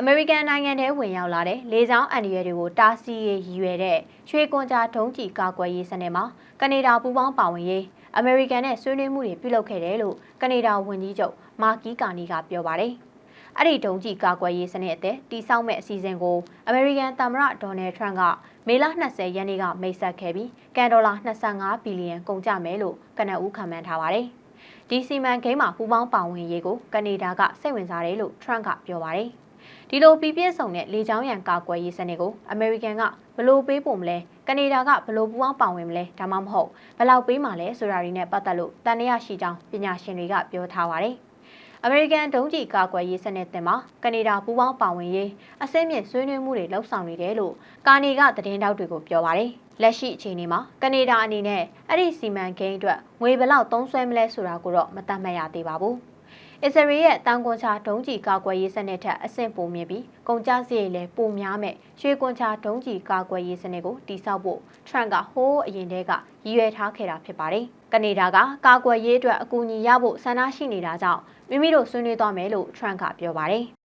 အမေရိကန်နိုင်ငံထဲဝင်ရောက်လာတဲ့လေကြောင်းအန်ဒီရဲတွေကိုတားဆီးရေးရည်ရွယ်တဲ့ရွှေကွန်ကြာဒုံးကျည်ကာကွယ်ရေးစနစ်မှာကနေဒါပူးပေါင်းပါဝင်ရေးအမေရိကန်နဲ့ဆွေးနွေးမှုတွေပြုလုပ်ခဲ့တယ်လို့ကနေဒါဝန်ကြီးချုပ်မာကီကာနီကပြောပါတယ်။အဲ့ဒီဒုံးကျည်ကာကွယ်ရေးစနစ်အသစ်တိစောက်မဲ့အစီအစဉ်ကိုအမေရိကန်သမ္မတဒေါ်နယ်ထရန့်ကမေလ20ရက်နေ့ကမိတ်ဆက်ခဲ့ပြီးကန်ဒေါ်လာ25ဘီလီယံကုန်ကျမယ်လို့ကနအူးခန့်မှန်းထားပါတယ်။ဒီစီမံကိန်းမှာပူးပေါင်းပါဝင်ရေးကိုကနေဒါကစိတ်ဝင်စားတယ်လို့ထရန့်ကပြောပါတယ်။ ဒီလိုပြပြဆောင်တဲ့လေကြောင်းရန်ကာကွယ်ရေးစနစ်ကိုအမေရိကန်ကဘလို့ပေးပုံမလဲကနေဒါကဘလို့ပူးပေါင်းပါဝင်မလဲဒါမှမဟုတ်ဘယ်လောက်ပေးမှလဲဆိုတာတွေနဲ့ပတ်သက်လို့တန်ရရှိကြောင်းပညာရှင်တွေကပြောထားပါတယ်။အမေရိကန်ဒုံးကျည်ကာကွယ်ရေးစနစ်တင်မှာကနေဒါပူးပေါင်းပါဝင်ရေးအစင်းမြင့်ဆွေးနွေးမှုတွေလှုပ်ဆောင်နေတယ်လို့ကာနီကသတင်းတောက်တွေကိုပြောပါတယ်။လက်ရှိအခြေအနေမှာကနေဒါအနေနဲ့အဲ့ဒီစီမံကိန်းအတွက်ငွေဘယ်လောက်သုံးစွဲမလဲဆိုတာကိုတော့မသတ်မှတ်ရသေးပါဘူး။ အစ္စရေးရဲ့တန်ကွန်ချာဒုံးကျည်ကာကွယ်ရေးစနစ်ထက်အဆင့်ပိုမြင့်ပြီးကုန်ကျစရိတ်လည်းပိုများမဲ့ရွှေကွန်ချာဒုံးကျည်ကာကွယ်ရေးစနစ်ကိုတိစောက်ဖို့ထရန့်ကဟိုးအရင်တည်းကရည်ရွယ်ထားခဲ့တာဖြစ်ပါတယ်။ကနေဒါကကာကွယ်ရေးအတွက်အကူအညီရဖို့ဆန္ဒရှိနေတာကြောင့်မိမိတို့ဆွေးနွေးသွားမယ်လို့ထရန့်ကပြောပါတယ်။